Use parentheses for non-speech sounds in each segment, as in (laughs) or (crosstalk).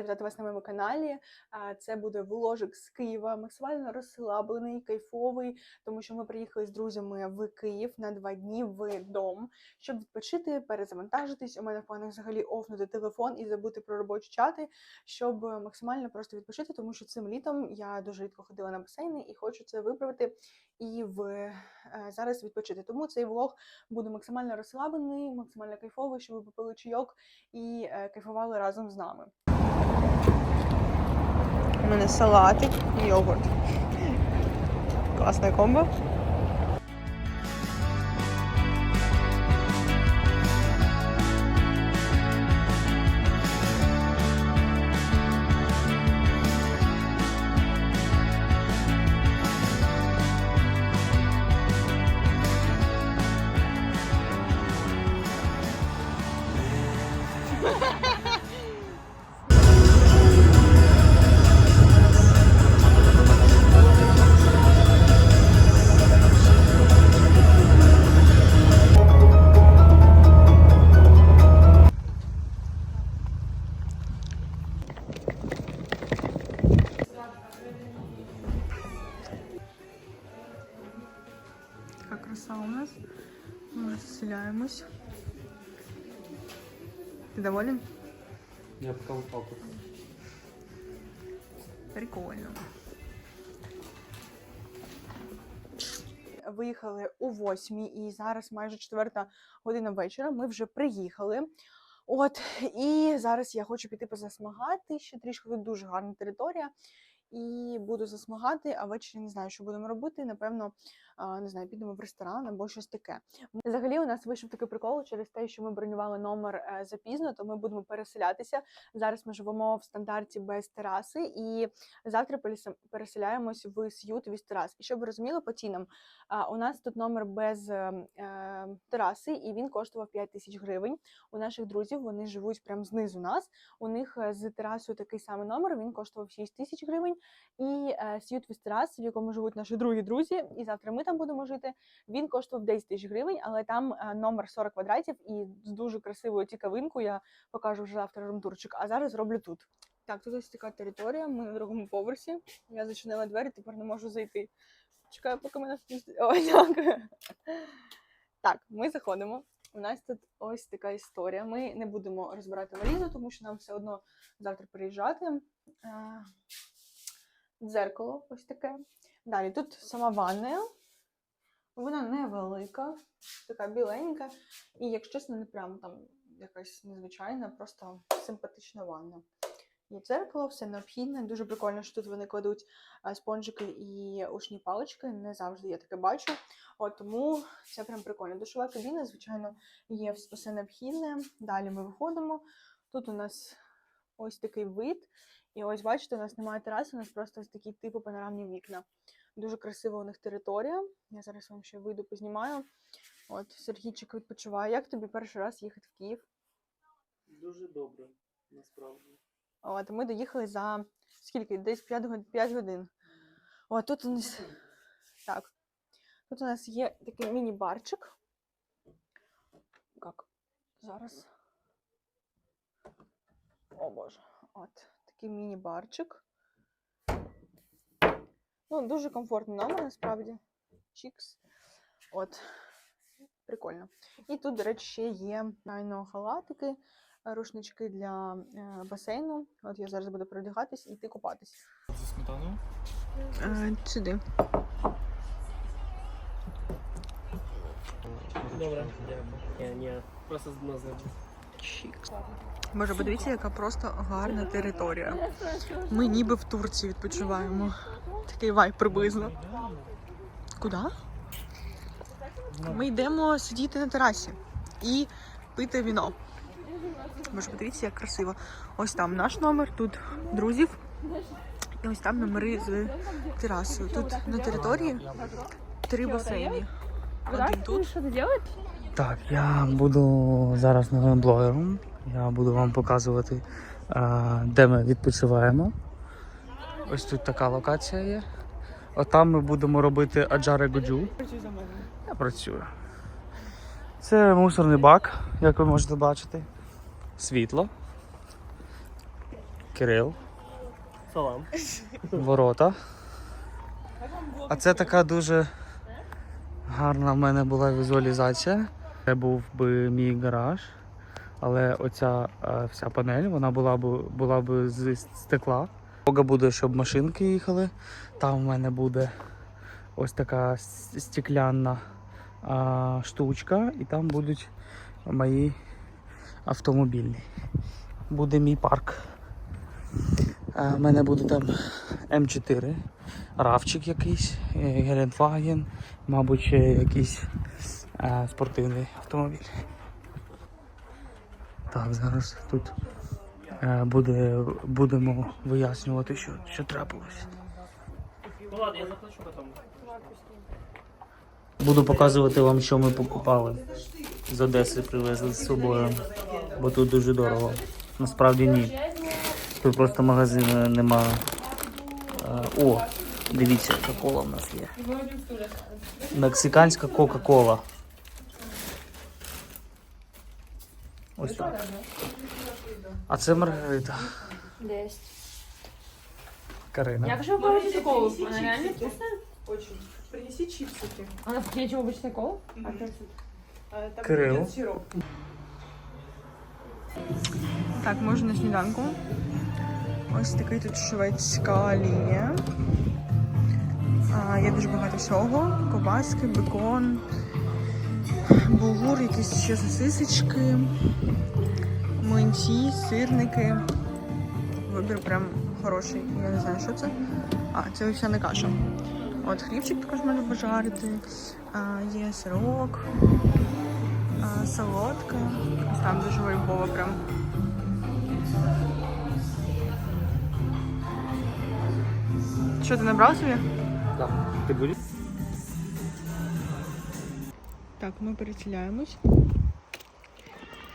Рада вітати вас на моєму каналі. Це буде вложик з Києва, максимально розслаблений, кайфовий, тому що ми приїхали з друзями в Київ на два дні в дом, щоб відпочити, перезавантажитись. У мене в планах взагалі офнути телефон і забути про робочі чати, щоб максимально просто відпочити, тому що цим літом я дуже рідко ходила на басейни і хочу це виправити і в е, зараз відпочити. Тому цей влог буде максимально розслаблений, максимально кайфовий, щоб ви попили чайок і е, кайфували разом з нами. У мене салатик і йогурт. Класне комбо. Краса у нас. Ми розселяємось. Ти доволен? Я пока вот так. Прикольно. Виїхали о восьмій, і зараз майже четверта година вечора. Ми вже приїхали. От, і зараз я хочу піти позасмагати. Ще трішки тут дуже гарна територія. І буду засмагати, а ввечері не знаю, що будемо робити. Напевно, не знаю, підемо в ресторан або щось таке. Взагалі, у нас вийшов такий прикол через те, що ми бронювали номер е, запізно, то ми будемо переселятися. Зараз ми живемо в стандарті без тераси, і завтра пересе- переселяємось в С'ют від терас. І щоб ви розуміли по цінам, у нас тут номер без е, е, тераси, і він коштував 5 тисяч гривень. У наших друзів вони живуть прямо знизу нас. У них е, з терасою такий самий номер. Він коштував 6 тисяч гривень. І е, С'ют від в якому живуть наші другі друзі, і завтра ми там будемо жити. Він коштував 10 тисяч гривень, але там е, номер 40 квадратів і з дуже красивою цікавинкою. Я покажу вже завтра ромтурчик, а зараз роблю тут. Так, тут ось така територія. Ми на другому поверсі. Я зачинила двері, тепер не можу зайти. Чекаю, поки мене. О. Так, ми заходимо. У нас тут ось така історія. Ми не будемо розбирати валізу, тому що нам все одно завтра приїжджати. Е, Дзеркало ось таке. Далі тут сама ванна. Вона невелика, така біленька. І, якщо чесно, не прям там якась незвичайна, просто симпатична ванна. Є дзеркало, все необхідне. Дуже прикольно, що тут вони кладуть спонжики і ушні палички. Не завжди я таке бачу. От тому це прям прикольно. Душова кабіна, звичайно, є все необхідне. Далі ми виходимо. Тут у нас ось такий вид. І ось бачите, у нас немає тераси, у нас просто ось такі типу панорамні вікна. Дуже красива у них територія. Я зараз вам ще вийду познімаю. От Сергійчик відпочиває. Як тобі перший раз їхати в Київ? Дуже добре, насправді. От ми доїхали за скільки? Десь 5, год- 5 годин. О, тут у нас так. Тут у нас є такий міні-барчик. Як? Зараз. О Боже. От такий міні-барчик. Ну, дуже комфортний номер, насправді. Чікс. От. Прикольно. І тут, до речі, ще є найно халатики, рушнички для е, басейну. От я зараз буду передягатись і йти купатись. Зі сметаною? Е, сюди. Добре, дякую. Ні, ні, просто на запис. Чікс. Боже, подивіться, яка просто гарна територія. Ми ніби в Турції відпочиваємо. Такий вайб приблизно. Куди? Ми йдемо сидіти на терасі і пити віно. Боже, подивіться, як красиво. Ось там наш номер, тут друзів. І ось там номери з терасою. Тут на території три басейни. Один тут. Так, я буду зараз новим блогером. Я буду вам показувати, де ми відпочиваємо. Ось тут така локація є. Отам ми будемо робити аджаре гуджу. Я працюю. Це мусорний бак, як ви можете бачити. Світло. Кирил. Салам. Ворота. А це така дуже гарна в мене була візуалізація. Це був би мій гараж, але оця е, вся панель вона була б була б з стекла. Бога буде, щоб машинки їхали. Там в мене буде ось така с- стекляна а, штучка, і там будуть мої автомобільні. Буде мій парк. У мене буде там М4, равчик якийсь, е, Гелендваген, мабуть, якийсь е, спортивний автомобіль. Так, зараз тут е, буде, будемо вияснювати, що, що трапилось. Ну ладно, я заплачу потом. Буду показувати вам, що ми покупали. З Одеси привезли з собою, бо тут дуже дорого. Насправді ні. Тут просто магазину нема. Е, О, дивіться, яка кола в нас є. Мексиканська Кока-Кола. Ось так. А це Маргарита. Десь. Карина. Як же ви бачите колу? Вона реально вкусна? Очень. Принеси чипсики. Чому обична колу? Там Кирилл. буде сироп. Так, ми вже на сніданку. Ось такий тут шведська лінія. А, є дуже багато всього. Ковбаски, бекон, булгур, якісь ще сосисочки, млинці, сирники. Вибір прям хороший. Я не знаю, що це. А, це вівсяна каша. От хлібчик також можна пожарити. Є сирок, а, солодка. Там дуже вайбово прям. Що ти набрав собі? Так. Ти будеш? Так, ми переселяємось.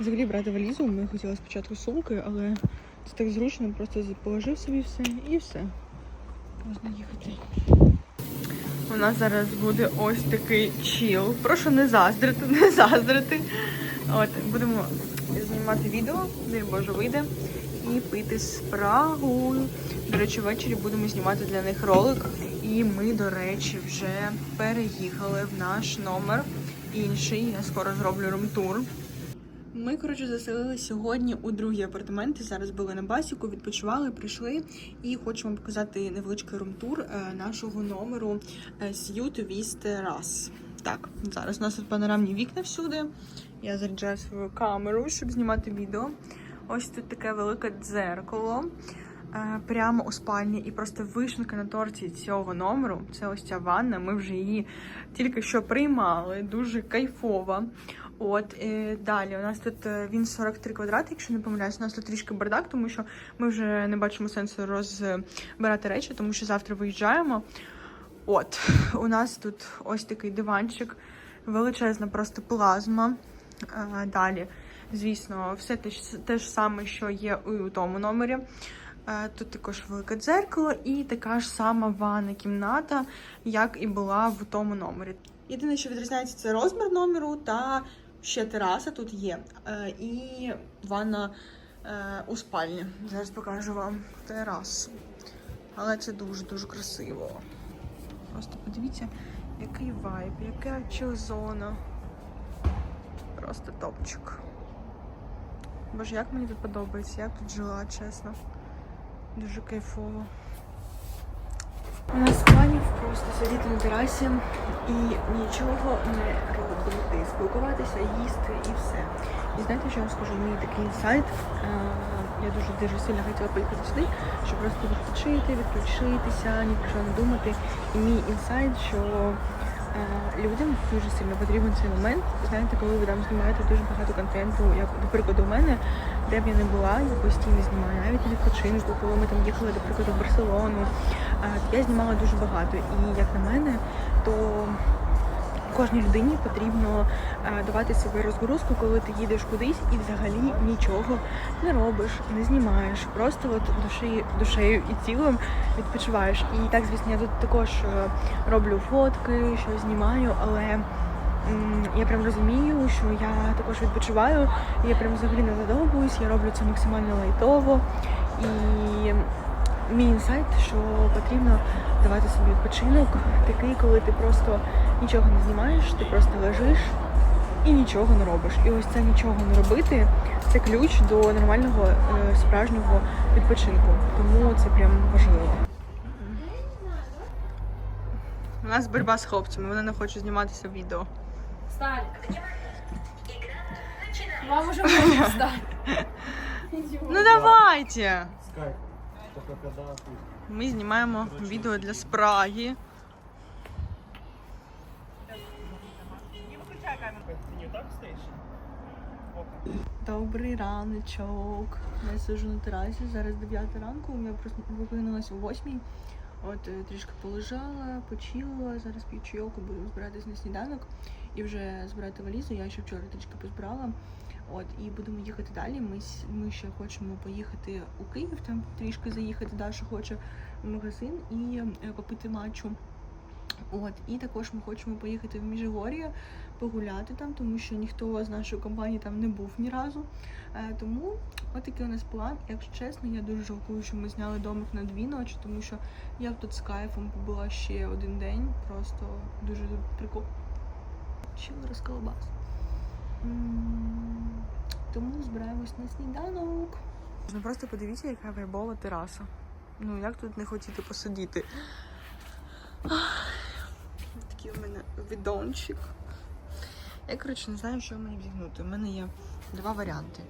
Взагалі брати валізу ми хотіли спочатку сумки, але це так зручно, просто положив собі все і все. Можна їхати. У нас зараз буде ось такий чіл. Прошу не заздрити, (laughs) не заздрити. От, будемо знімати відео, дай Боже вийде, і пити спрагу. До речі, ввечері будемо знімати для них ролик. І ми, до речі, вже переїхали в наш номер інший. Я скоро зроблю румтур. Ми, коротше, заселилися сьогодні у другі апартаменти. Зараз були на басіку, відпочивали, прийшли і хочу вам показати невеличкий румтур е, нашого номеру Suite with Terrace. Так, зараз у нас тут панорамні вікна всюди. Я заряджаю свою камеру, щоб знімати відео. Ось тут таке велике дзеркало. Е, Прямо у спальні, і просто вишенка на торті цього номеру. Це ось ця ванна. Ми вже її тільки що приймали. Дуже кайфова. От е, далі у нас тут е, він 43 квадрати, якщо не помиляюсь. У нас тут трішки бардак, тому що ми вже не бачимо сенсу розбирати речі, тому що завтра виїжджаємо. От у нас тут ось такий диванчик, величезна просто плазма. Далі, звісно, все те, те ж саме, що є у тому номері. Е, Тут також велике дзеркало і така ж сама ванна кімната, як і була в тому номері. Єдине, що відрізняється, це розмір номеру та ще тераса тут є. Е, І ванна е, у спальні. Зараз покажу вам терасу. Але це дуже-дуже красиво. Просто подивіться, який вайб, яка чил-зона. Просто топчик. Боже, як мені тут подобається, я тут жила, чесно. Дуже кайфово. У нас планів просто сидіти на терасі і нічого не робити, спілкуватися, їсти і все. І знаєте, що я вам скажу? Мій такий інсайт. е, Я дуже дуже сильно хотіла поїхати сюди, щоб просто відпочити, відключитися, ні про що не думати. І мій інсайт, що е, людям дуже сильно потрібен цей момент. Знаєте, коли ви там знімаєте дуже багато контенту, як до прикладу, у мене, де б я не була, я постійно знімаю, навіть на відпочинку, коли ми там їхали, до прикладу, в Барселону. Я знімала дуже багато, і як на мене, то кожній людині потрібно давати собі розгрузку, коли ти їдеш кудись і взагалі нічого не робиш, не знімаєш. Просто от душі, душею і тілом відпочиваєш. І так, звісно, я тут також е, роблю фотки, що знімаю, але я прям розумію, що я також відпочиваю, я прям взагалі не задовбуюсь, я роблю це максимально лайтово. І мій інсайт, що потрібно давати собі відпочинок, такий, коли ти просто нічого не знімаєш, ти просто лежиш і нічого не робиш. І ось це нічого не робити це ключ до нормального е, справжнього відпочинку. Тому це прям важливо. У нас боротьба з хлопцями, вони не хочуть зніматися відео. Встань. Вам уже (laughs) можно встать. Ну давайте! Скайп. Ми знімаємо відео для спраги. Добрий раночок. Я сижу на терасі, зараз 9 ранку. Я просто прокинулася о 8. От е, трішки полежала, почилила. Зараз п'ю чайок, буду збиратись на сніданок і вже збирати валізу. Я ще вчора трішки позбирала. От і будемо їхати далі. Ми, ми ще хочемо поїхати у Київ, там трішки заїхати. Даша хоче в магазин і е, попити матчу. От, і також ми хочемо поїхати в Міжгор'я, погуляти там, тому що ніхто з нашої компанії там не був ні разу. Е, тому отакий у нас план. Якщо чесно, я дуже жалкую, що ми зняли домик на дві ночі, тому що я б тут з кайфом побула ще один день. Просто дуже прикол. Чили розколбас. Тому збираємось на сніданок. Ну просто подивіться, яка вайбова тераса. Ну як тут не хотіти посидіти? Такий у мене відончик. Я, коротше, не знаю, що мені вдягнути. У мене є два варіанти.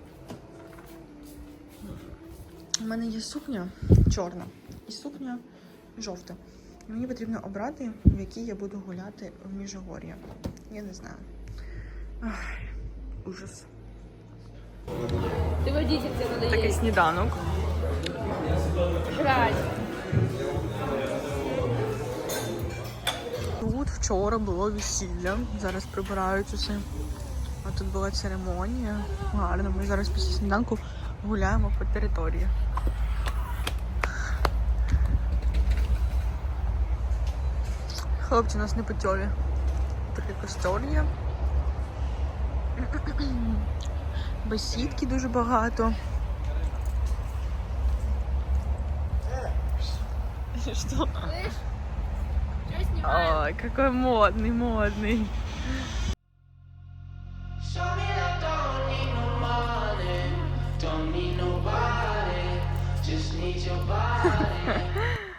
У мене є сукня чорна і сукня жовта. І Мені потрібно обрати, в якій я буду гуляти в Міжгор'я. Я не знаю. Ах, ужас. Ты водитель, тебе надо Такий сніданок. Жрать. Вчора було весілля, зараз прибирають усе. А тут була церемонія. Гарно. Ми зараз після сніданку гуляємо по території. Хлопці у нас не путьові. Такий костер є. (clears throat) Бесідки дуже багато. Що? Ой, какой модный, модный. (laughs)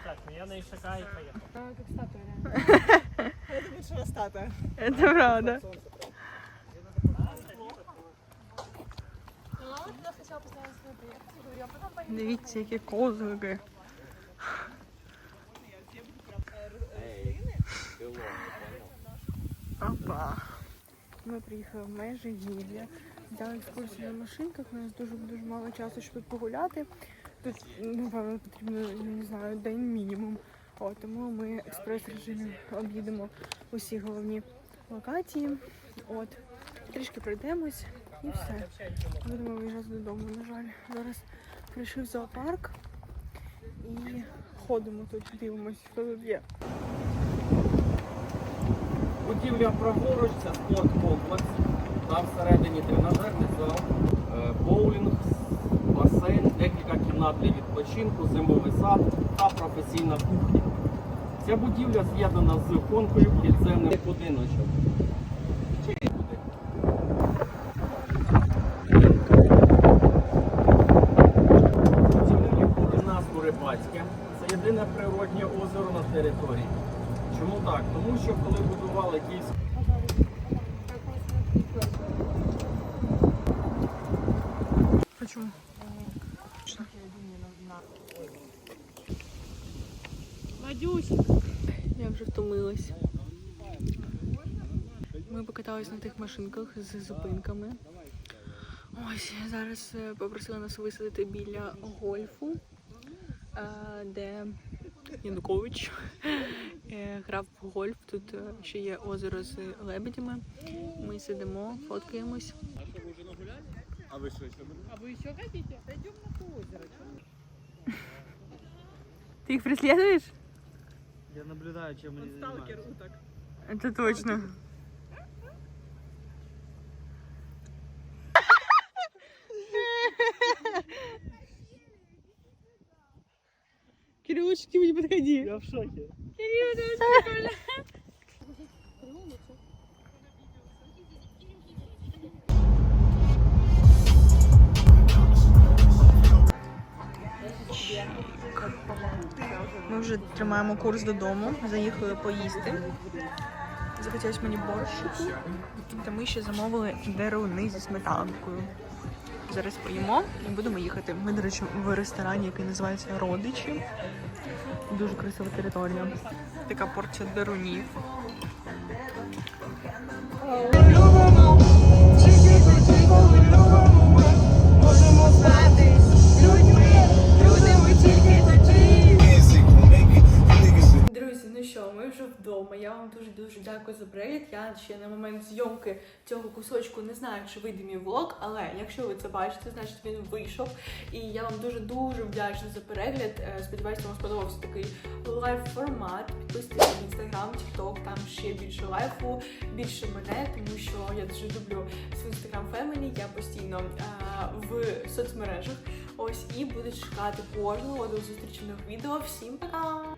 Так, ну я на Ишака и поехал. Как (laughs) статуя, Это правда. Дивіться, які козлики. Опа. Ми приїхали в Межигір'я. Взяли екскурсію на машинках. У нас дуже дуже мало часу, щоб погуляти. Тут, напевно, потрібно, я не знаю, день мінімум. От, тому ми експрес-режимі об'їдемо усі головні локації. От, трішки пройдемось і все. Будемо виїжджати додому, на жаль. Зараз прийшли в зоопарк і ходимо тут, дивимось, що тут є. Будівля праворуч, це спорткомплекс. Там всередині тренажерний зал, е, боулінг, басейн, декілька кімнат для відпочинку, зимовий сад та професійна кухня. Ця будівля з'єднана з конкою підземних будиночок. Чи буде? Будівля лікує назву Рибацьке. Це єдине природнє озеро на території. Чому так? Тому що коли будували Київську Почему? Я вже втомилась. Ми покатались на тих машинках з зупинками. Ось зараз е, попросили нас висадити біля гольфу, е, де Янукович е, грав в гольф. Тут ще є озеро з лебедями. Ми сидимо, фоткаємось. Ты их преследуешь? Я наблюдаю, чем Он они сталкер занимаются. уток. Это точно. Кирюшечки, не подходи. Я в шоке. Кирилл, это очень прикольно. Ми вже тримаємо курс додому, заїхали поїсти. Захотілося мені борщику, та ми ще замовили деруни зі сметанкою. Зараз поїмо і будемо їхати. Ми, до речі, в ресторані, який називається Родичі. Дуже красива територія. Така порція дерунів. Що, ми вже вдома. Я вам дуже дуже дякую за перегляд. Я ще на момент зйомки цього кусочку не знаю, чи вийде мій влог, але якщо ви це бачите, значить він вийшов. І я вам дуже дуже вдячна за перегляд. Е, Сподіваюся, вам сподобався такий лайв формат. Підписуйтесь на інстаграм, тікток, там ще більше лайфу, більше мене, тому що я дуже люблю свій інстаграм фемелі. Я постійно е, в соцмережах. Ось і буду чекати кожного до зустрічі відео. Всім пока!